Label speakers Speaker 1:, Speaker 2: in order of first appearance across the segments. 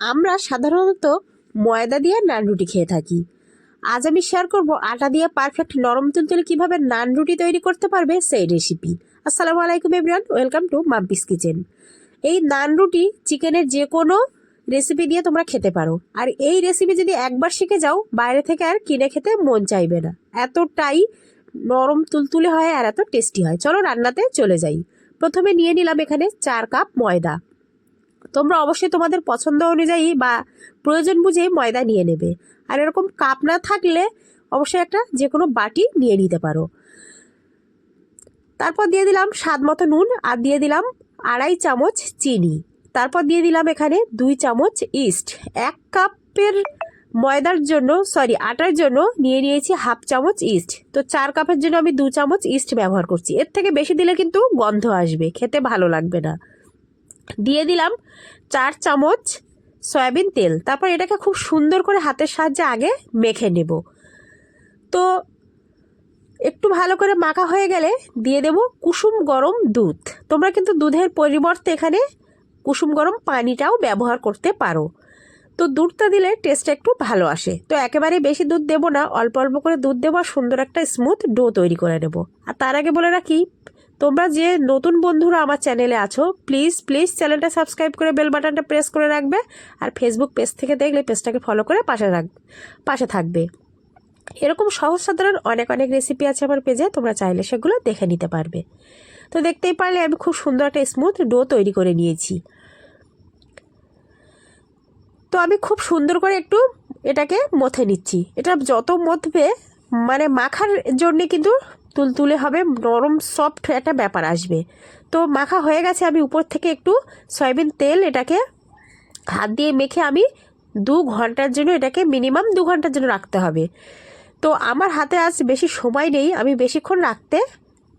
Speaker 1: আমরা সাধারণত ময়দা দিয়ে নান রুটি খেয়ে থাকি। আজ আমি শেয়ার করব আটা দিয়ে পারফেক্ট নরম তুলতুলে কীভাবে নান রুটি তৈরি করতে পারবে সেই রেসিপি আসসালামু আলাইকুম everyone welcome to Mumpi's kitchen এই নান রুটি চিকেনের যে কোনো রেসিপি দিয়ে তোমরা খেতে পারো। আর এই রেসিপি যদি একবার শিখে যাও, বাইরে থেকে আর কিনে খেতে মন চাইবে না। এতটাই নরম তুলতুলে হয় আর এত টেস্টি হয়। চলো রান্নাতে চলে যাই। প্রথমে নিয়ে নিলাম এখানে চার কাপ ময়দা। তোমরা অবশ্যই তোমাদের পছন্দ অনুযায়ী বা প্রয়োজন বুঝে ময়দা নিয়ে নেবে। আর এরকম কাপ না থাকলে অবশ্যই একটা যে কোনো বাটি নিয়ে নিতে পারো। তারপর দিয়ে দিলাম স্বাদ মতো নুন আর দিয়ে দিলাম আড়াই চামচ চিনি। তারপর দিয়ে দিলাম এখানে দুই চামচ ইস্ট। এক কাপের ময়দার জন্য, সরি, আটার জন্য নিয়ে নিয়েছি হাফ চামচ ইস্ট। তো চার কাপের জন্য আমি দু চামচ ইস্ট ব্যবহার করছি। এর থেকে বেশি দিলে কিন্তু গন্ধ আসবে, খেতে ভালো লাগবে না। দিয়ে দিলাম চার চামচ সয়াবিন তেল। তারপর এটাকে খুব সুন্দর করে হাতের সাহায্যে আগে মেখে নেব। তো একটু ভালো করে মাখা হয়ে গেলে দিয়ে দেব কুসুম গরম দুধ। তোমরা কিন্তু দুধের পরিবর্তে এখানে কুসুম গরম পানিটাও ব্যবহার করতে পারো। তো দুধটা দিলে টেস্টটা একটু ভালো আসে। তো একেবারে বেশি দুধ দেবো না, অল্প অল্প করে দুধ দেবো আর সুন্দর একটা স্মুথ ডো তৈরি করে নেব। আর তার আগে বলে রাখি তোমরা যে নতুন বন্ধুরা আমার চ্যানেলে আছো প্লিজ প্লিজ চ্যানেলটা সাবস্ক্রাইব করে বেল বাটনটা প্রেস করে রাখবে আর ফেসবুক পেজ থেকে দেখলে পেজটাকে ফলো করে পাশে রাখ পাশে থাকবে। এরকম সহজ সাধারণ অনেক অনেক রেসিপি আছে আমার পেজে তোমরা চাইলে সেগুলো দেখে নিতে পারবে। তো দেখতেই পারলে আমি খুব সুন্দর একটা স্মুথ ডো তৈরি করে নিয়েছি। তো আমি খুব সুন্দর করে একটু এটাকে মথে নিচ্ছি। এটা যত মথবে মানে মাখার জন্যে কিন্তু তুলতুলে হবে, নরম সফট একটা ব্যাপার আসবে। তো মাখা হয়ে গেছে, আমি উপর থেকে একটু সয়াবিন তেল এটাকে হাত দিয়ে মেখে আমি দু ঘণ্টার জন্য এটাকে মিনিমাম দু ঘণ্টার জন্য রাখতে হবে। তো আমার হাতে আজ বেশি সময় নেই, আমি বেশিক্ষণ রাখতে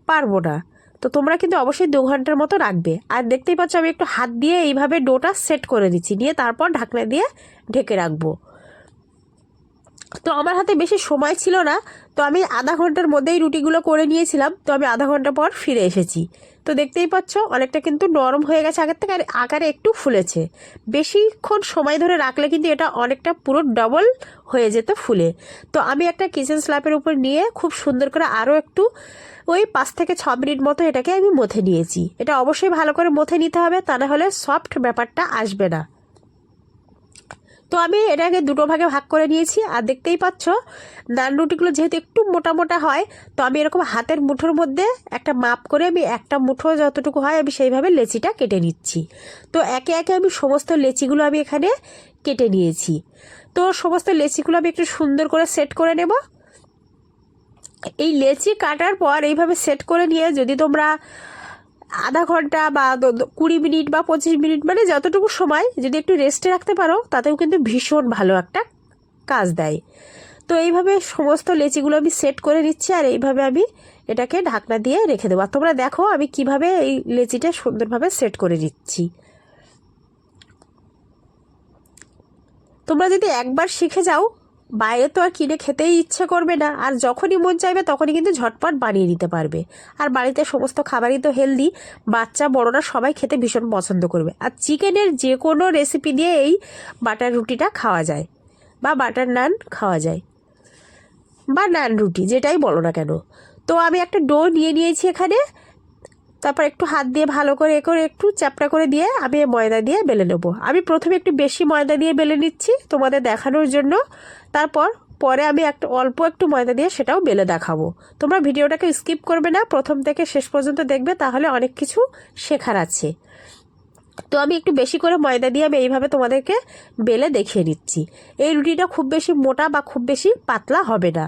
Speaker 1: পারব না। তো তোমরা কিন্তু অবশ্যই দু ঘণ্টার মতো রাখবে। আর দেখতেই পাচ্ছ, আমি একটু হাত দিয়ে এইভাবে ডোটা সেট করে দিচ্ছি, নিয়ে তারপর ঢাকনা দিয়ে ঢেকে রাখব। তো আমার হাতে বেশি সময় ছিল না, তো আমি আধা ঘণ্টার মধ্যেই রুটিগুলো করে নিয়েছিলাম, তো আমি আধা ঘণ্টা পর ফিরে এসেছি। তো দেখতেই পাচ্ছ, অনেকটা কিন্তু নরম হয়ে গেছে আগের থেকে, আর আকারে একটু ফুলেছে। বেশিক্ষণ সময় ধরে রাখলে কিন্তু এটা অনেকটা পুরো ডবল হয়ে যেত ফুলে। তো আমি একটা কিচেন স্ল্যাপের উপর নিয়ে খুব সুন্দর করে আরও একটু ওই পাঁচ থেকে ছ মিনিট মতো এটাকে আমি মথে নিয়েছি। এটা অবশ্যই ভালো করে মথে নিতে হবে, তা না হলে সফট ব্যাপারটা আসবে না। তো আমি এটাকে দুটো ভাগে ভাগ করে নিয়েছি, আর দেখতেই পাচ্ছ, নান রুটিগুলো যেহেতু একটু মোটা মোটা হয়, তো আমি এরকম হাতের মুঠোর মধ্যে একটা মাপ করে আমি একটা মুঠো যতটুকু হয় আমি সেইভাবে লেচিটা কেটে নিচ্ছি। তো একে একে আমি সমস্ত লেচিগুলো আমি এখানে কেটে নিয়েছি। তো সমস্ত লেচিগুলো আমি একটু সুন্দর করে সেট করে নেব। এই লেচি কাটার পর এইভাবে সেট করে নিয়ে যদি তোমরা আধা ঘণ্টা বা কুড়ি মিনিট বা পঁচিশ মিনিট মানে যতটুকু সময় যদি একটু রেস্টে রাখতে পারো, তাতেও কিন্তু ভীষণ ভালো একটা কাজ দেয়। তো এইভাবে সমস্ত লেচিগুলো আমি সেট করে নিচ্ছি আর এইভাবে আমি এটাকে ঢাকনা দিয়ে রেখে দেবো। আর তোমরা দেখো আমি কীভাবে এই লেচিটা সুন্দরভাবে সেট করে দিচ্ছি তোমরা যদি একবার শিখে যাও বাইরে তো আর কিনে খেতেই ইচ্ছে করবে না। আর যখনই মন চাইবে তখনই কিন্তু ঝটপট বানিয়ে নিতে পারবে। আর বাড়িতে সমস্ত খাবারই তো হেলদি বাচ্চা, বড়রা সবাই খেতে ভীষণ পছন্দ করবে। আর চিকেনের যে কোনো রেসিপি দিয়ে এই বাটার রুটিটা খাওয়া যায় বা বাটার নান খাওয়া যায় বা নান রুটি, যেটাই বলো না কেন। তো আমি একটা ডো নিয়ে নিয়েছি এখানে। তারপর একটু হাত দিয়ে ভালো করে এ করে একটু চ্যাপটা করে দিয়ে আমি ময়দা দিয়ে বেলে নেব। আমি প্রথমে একটু বেশি ময়দা দিয়ে বেলে নিচ্ছি তোমাদের দেখানোর জন্য। তারপর পরে আমি একটা অল্প একটু ময়দা দিয়ে সেটাও বেলে দেখাবো। তোমরা ভিডিওটাকে স্কিপ করবে না, প্রথম থেকে শেষ পর্যন্ত দেখবে, তাহলে অনেক কিছু শেখার আছে। তো আমি একটু বেশি করে ময়দা দিয়ে আমি এইভাবে তোমাদেরকে বেলে দেখিয়ে নিচ্ছি। এই রুটিটা খুব বেশি মোটা বা খুব বেশি পাতলা হবে না।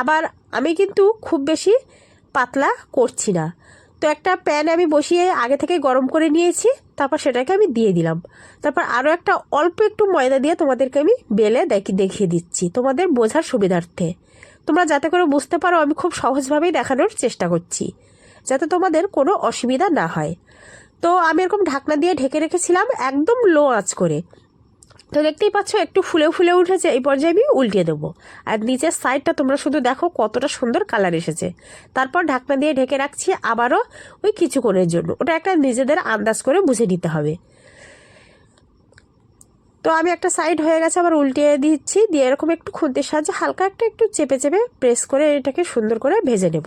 Speaker 1: আবার আমি কিন্তু খুব বেশি পাতলা করছি না। তো একটা প্যান আমি বসিয়ে আগে থেকে গরম করে নিয়েছি, তারপর সেটাকে আমি দিয়ে দিলাম। তারপর আরও একটা অল্প একটু ময়দা দিয়ে তোমাদেরকে আমি বেলে দেখি, দেখিয়ে দিচ্ছি তোমাদের বোঝার সুবিধার্থে। তোমরা যাতে করে বুঝতে পারো, আমি খুব সহজভাবেই দেখানোর চেষ্টা করছি, যাতে তোমাদের কোনো অসুবিধা না হয়। তো আমি এরকম ঢাকনা দিয়ে ঢেকে রেখেছিলাম একদম লো আঁচ করে। তো দেখতেই পাচ্ছ, একটু ফুলে ফুলে উঠেছে, এই পর্যায়ে আমি উল্টিয়ে দেবো। আর নিচের সাইডটা তোমরা শুধু দেখো কতটা সুন্দর কালার এসেছে। তারপর ঢাকনা দিয়ে ঢেকে রাখছি আবারও ওই কিছুক্ষণের জন্য। ওটা একটা নিজেদের আন্দাজ করে বুঝে নিতে হবে। তো আমি একটা সাইড হয়ে গেছে, আবার উল্টিয়ে দিচ্ছি, দিয়ে এরকম একটু খুন্তির সাহায্যে হালকা একটা একটু চেপে চেপে প্রেস করে এটাকে সুন্দর করে ভেজে নেব।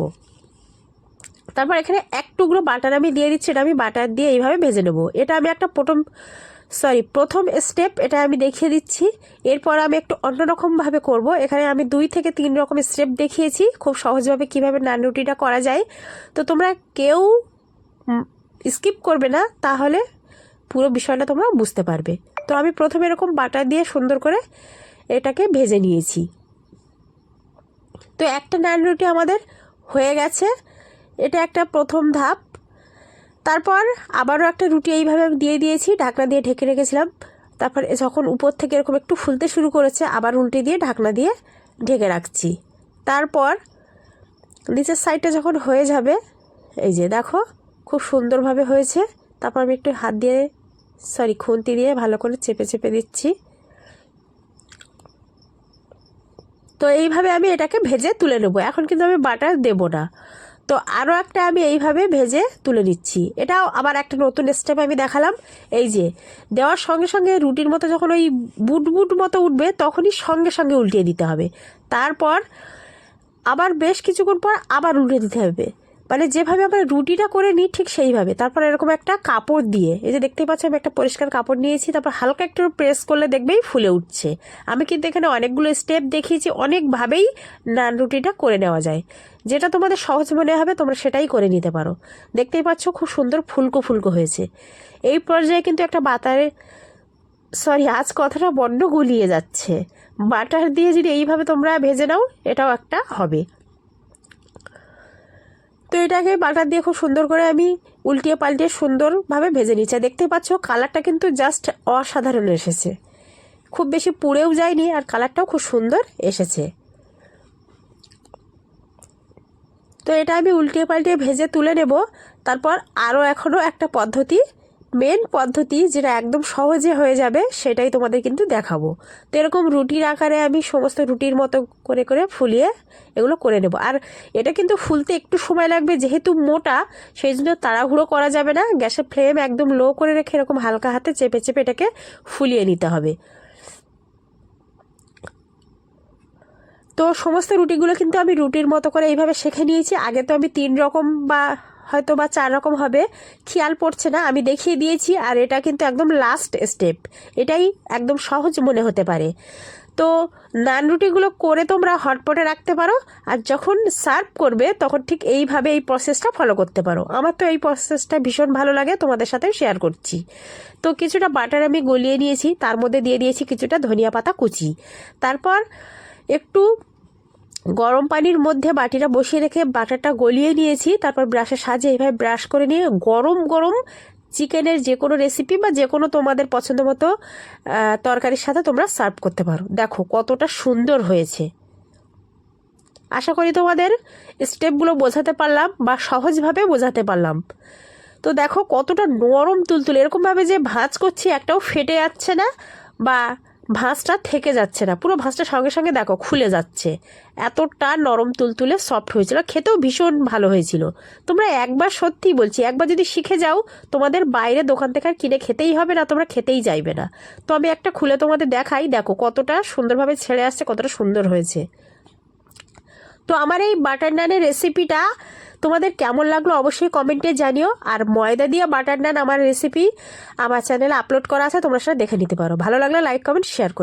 Speaker 1: তারপর এখানে এক টুকরো বাটার আমি দিয়ে দিচ্ছি, এটা আমি বাটার দিয়ে এইভাবে ভেজে নেব। এটা আমি একটা প্রথম সরি প্রথম স্টেপ এটা আমি দেখিয়ে দিচ্ছি। এরপর আমি একটু অন্যরকমভাবে করব। এখানে আমি দুই থেকে তিন রকম স্টেপ দেখিয়েছি, খুব সহজভাবে কীভাবে নান রুটিটা করা যায়। তো তোমরা কেউ স্কিপ করবে না, তাহলে পুরো বিষয়টা তোমরা বুঝতে পারবে। তো আমি প্রথমে এরকম বাটার দিয়ে সুন্দর করে এটাকে ভেজে নিয়েছি। তো একটা নান রুটি আমাদের হয়ে গেছে। এটা একটা প্রথম ধাপ। তারপর আবারও একটা রুটি এইভাবে আমি দিয়ে দিয়েছি, ঢাকনা দিয়ে ঢেকে রেখেছিলাম। তারপর যখন উপর থেকে এরকম একটু ফুলতে শুরু করেছে, আবার উল্টে দিয়ে ঢাকনা দিয়ে ঢেকে রাখছি। তারপর নিচের সাইডটা যখন হয়ে যাবে, এই যে দেখো, খুব সুন্দরভাবে হয়েছে। তারপর আমি একটু হাত দিয়ে সরি খুন্তি দিয়ে ভালো করে চেপে চেপে দিচ্ছি। তো এইভাবে আমি এটাকে ভেজে তুলে নেব। এখন কিন্তু আমি বাটার দেব না। তো আরও একটা আমি এইভাবে ভেজে তুলে নিচ্ছি। এটাও আবার একটা নতুন স্টেপ আমি দেখালাম। এই যে, দেওয়ার সঙ্গে সঙ্গে রুটির মতো যখন ওই বুট বুট মতো উঠবে, তখনই সঙ্গে সঙ্গে উল্টিয়ে দিতে হবে। তারপর আবার বেশ কিছুক্ষণ পর আবার উল্টে দিতে হবে। মানে যেভাবে আমরা রুটিটা করে নিই ঠিক সেইভাবে। তারপর এরকম একটা কাপড় দিয়ে, এই যে দেখতেই পাচ্ছি আমি একটা পরিষ্কার কাপড় নিয়েছি, তারপর হালকা একটু প্রেস করলে দেখবেই ফুলে উঠছে। আমি কিন্তু এখানে অনেকগুলো স্টেপ দেখিয়েছি, অনেকভাবেই নান রুটিটা করে নেওয়া যায়। যেটা তোমাদের সহজ মনে হবে, তোমরা সেটাই করে নিতে পারো। দেখতেই পাচ্ছ খুব সুন্দর ফুলকো ফুলকো হয়েছে। এই পর্যায়ে কিন্তু একটা বাতারে সরি আজ কথাটা বড্ড গুলিয়ে যাচ্ছে। বাটার দিয়ে যদি এইভাবে তোমরা ভেজে নাও, এটাও একটা হবে। তো এটাকে বাটার দিয়ে খুব সুন্দর করে আমি উল্টিয়ে পাল্টিয়ে সুন্দরভাবে ভেজে নিচ্ছি। দেখতে পাচ্ছ, কালারটা কিন্তু জাস্ট অসাধারণ এসেছে। খুব বেশি পুড়েও যায়নি আর কালারটাও খুব সুন্দর এসেছে। তো এটা আমি উল্টিয়ে পাল্টিয়ে ভেজে তুলে নেব। তারপর আরও এখনও একটা পদ্ধতি মেন পদ্ধতি যেটা একদম সহজে হয়ে যাবে, সেটাই তোমাদের কিন্তু দেখাবো। তো এরকম রুটির আকারে আমি সমস্ত রুটির মতো করে করে ফুলিয়ে এগুলো করে নেব। আর এটা কিন্তু ফুলতে একটু সময় লাগবে, যেহেতু মোটা, সেই জন্য তাড়াহুড়ো করা যাবে না। গ্যাসের ফ্লেম একদম লো করে রেখে এরকম হালকা হাতে চেপে চেপে এটাকে ফুলিয়ে নিতে হবে। তো সমস্ত রুটিগুলো কিন্তু আমি রুটির মতো করে এইভাবে শেখে নিয়েছি। আগে তো আমি তিন রকম বা হয়তো বা চার রকম হবে, খেয়াল পড়ছে না। আমি দেখিয়ে দিয়েছি আর এটা কিন্তু একদম লাস্ট স্টেপ এটাই একদম সহজ মনে হতে পারে। তো নান রুটিগুলো করে তোমরা হটপটে রাখতে পারো আর যখন সার্ভ করবে তখন ঠিক এইভাবে এই প্রসেসটা ফলো করতে পারো। আমার তো এই প্রসেসটা ভীষণ ভালো লাগে, তোমাদের সাথে শেয়ার করছি। তো কিছুটা বাটার আমি গলিয়ে নিয়েছি, তার মধ্যে দিয়ে দিয়েছি কিছুটা ধনিয়া পাতা কুচি। তারপর একটু গরম পানির মধ্যে বাটিটা বসিয়ে রেখে বাটারটা গলিয়ে নিয়েছি, তারপর ব্রাশের সাহায্যে এইভাবে ব্রাশ করে নিয়ে গরম গরম চিকেনের যে কোনো রেসিপি বা যে কোনো তোমাদের পছন্দ মতো তরকারির সাথে তোমরা সার্ভ করতে পারো। দেখো কতটা সুন্দর হয়েছে। আশা করি তোমাদের স্টেপগুলো বোঝাতে পারলাম বা সহজভাবে বোঝাতে পারলাম। তো দেখো কতটা নরম তুলতুল। এরকমভাবে যে ভাঁজ করছি একটাও ফেটে যাচ্ছে না বা ভাঁজটা থেকে যাচ্ছে না। পুরো ভাঁজটা সঙ্গে সঙ্গে দেখো খুলে যাচ্ছে। এতটা নরম তুলতুলে সফট হয়েছিল। খেতেও ভীষণ ভালো হয়েছিল। তোমরা একবার সত্যি বলছি, একবার যদি শিখে যাও, তোমাদের বাইরে দোকান থেকে আর কিনে খেতেই হবে না, তোমরা খেতেই যাইবে না। তো আমি একটা খুলে তোমাদের দেখাই। দেখো কতটা সুন্দরভাবে ছেড়ে আসছে, কতটা সুন্দর হয়েছে। তো আমার এই বাটার নানের রেসিপিটা তোমাদের কেমন লাগল অবশ্যই কমেন্টে জানিও। আর ময়দা দিয়ে বাটার নান আমার রেসিপি আমার চ্যানেলে আপলোড করা আছে, তোমরা সেটা দেখে নিতে পারো। ভালো লাগলে লাইক কমেন্ট শেয়ার করো।